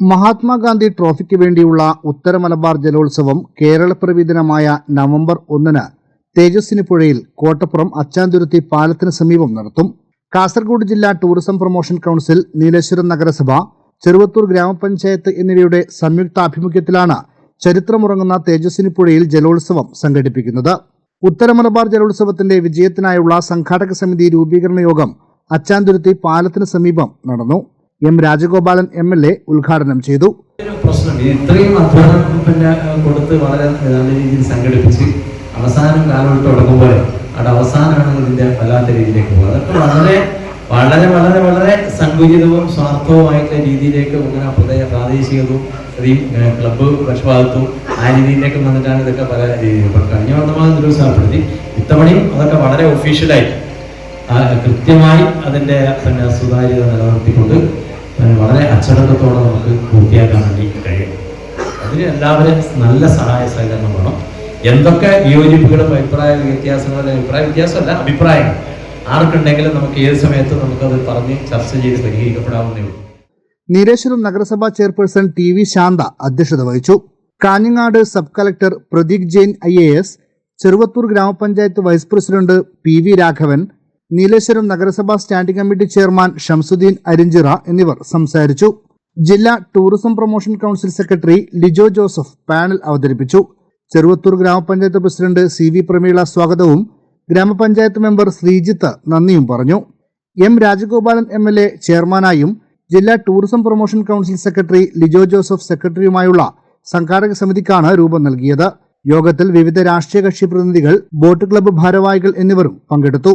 മഹാത്മാഗാന്ധി ട്രോഫിക്ക് വേണ്ടിയുള്ള ഉത്തര മലബാർ ജലോത്സവം കേരള ദിനമായ നവംബർ ഒന്നിന് തേജസ്വിനി പുഴയിൽ കോട്ടപ്പുറം അച്ചാന്തുരുത്തി പാലത്തിന് സമീപം നടത്തും. കാസർഗോഡ് ജില്ലാ ടൂറിസം പ്രൊമോഷൻ കൗൺസിൽ നീലേശ്വരം നഗരസഭ ചെറുവത്തൂർ ഗ്രാമപഞ്ചായത്ത് എന്നിവയുടെ സംയുക്ത സംയുക്താഭിമുഖ്യത്തിലാണ് ചരിത്രമുറങ്ങുന്ന തേജസ്വിനി പുഴയിൽ ജലോത്സവം സംഘടിപ്പിക്കുന്നത്. ഉത്തര മലബാർ ജലോത്സവത്തിന്റെ വിജയത്തിനായുള്ള സംഘാടക സമിതി രൂപീകരണ യോഗം അച്ചാന്തുരുത്തി പാലത്തിന് സമീപം നടന്നു. M Rajagopalan M L A ഉദ്ഘാടനം ചെയ്തു. പ്രശ്നം. ഇത്രയും അധ്വാനം പിന്നെ കൊടുത്ത് വളരെ നല്ല രീതിയിൽ സംഘടിപ്പിച്ച് അവസാനം കാലഘട്ടം തുടങ്ങുമ്പോൾ അവിടെ അവസാനമാണ് ഇതിന്റെ വല്ലാത്ത രീതിയിലേക്ക് പോകുന്നത്. അതൊക്കെ വളരെ വളരെ വളരെ വളരെ സങ്കുചിതവും സ്വാർത്ഥവുമായിട്ടുള്ള രീതിയിലേക്ക് ഇങ്ങനെ പ്രദേശ പ്രാദേശികവും ക്ലബ്ബ് പക്ഷപാതത്വവും ആ രീതിയിലേക്ക് വന്നിട്ടാണ് ഇതൊക്കെ പല ഇപ്പം കഴിഞ്ഞ വർദ്ധമാനം നിരുത്സാഹപ്പെടുത്തി. ഇത്തവണയും അതൊക്കെ വളരെ ഒഫീഷ്യലായിട്ട് ആ, കൃത്യമായി അതിന്റെ പിന്നെ സുതാര്യത നിലനിർത്തിക്കൊണ്ട് വളരെ അച്ചടക്കത്തോടെ നമുക്ക് പൂർത്തിയാക്കാൻ വേണ്ടി കഴിയും. അതിന് എല്ലാവരും നല്ല സഹായ സഹകരണം വേണം. എന്തൊക്കെ വിയോജിപ്പുകളും അഭിപ്രായ വ്യത്യാസങ്ങളും അഭിപ്രായ വ്യത്യാസമല്ല അഭിപ്രായം ആർക്കുണ്ടെങ്കിലും നമുക്ക് ഏത് സമയത്തും നമുക്കത് പറഞ്ഞ് ചർച്ച ചെയ്ത് പരിഹരിക്കപ്പെടാവുന്നേ ഉള്ളൂ. നീലേശ്വരം നഗരസഭാ ചെയർപേഴ്സൺ ടി വി ശാന്ത അധ്യക്ഷത വഹിച്ചു. Kanhangad sub collector Prateek Jain I A S Cheruvathur ഗ്രാമപഞ്ചായത്ത് vice president P V Raghavan Nileshwaram നഗരസഭാ standing committee chairman Shamsuddin Arinchira എന്നിവർ സംസാരിച്ചു. ജില്ലാ tourism promotion council secretary Lijo Joseph panel അവതരിപ്പിച്ചു. ചെറുവത്തൂർ ഗ്രാമപഞ്ചായത്ത് പ്രസിഡന്റ് സി വി പ്രമീള സ്വാഗതവും ഗ്രാമപഞ്ചായത്ത് മെമ്പർ ശ്രീജിത്ത് നന്ദിയും പറഞ്ഞു. M Rajagopalan M L A ചെയർമാനായും ജില്ലാ tourism promotion council secretary Lijo Joseph സെക്രട്ടറിയുമായുള്ള സംഘാടക സമിതിക്കാണ് രൂപം നൽകിയത്. യോഗത്തിൽ വിവിധ രാഷ്ട്രീയ കക്ഷി പ്രതിനിധികൾ ബോട്ട് ക്ലബ്ബ് ഭാരവാഹികൾ എന്നിവരും പങ്കെടുത്തു.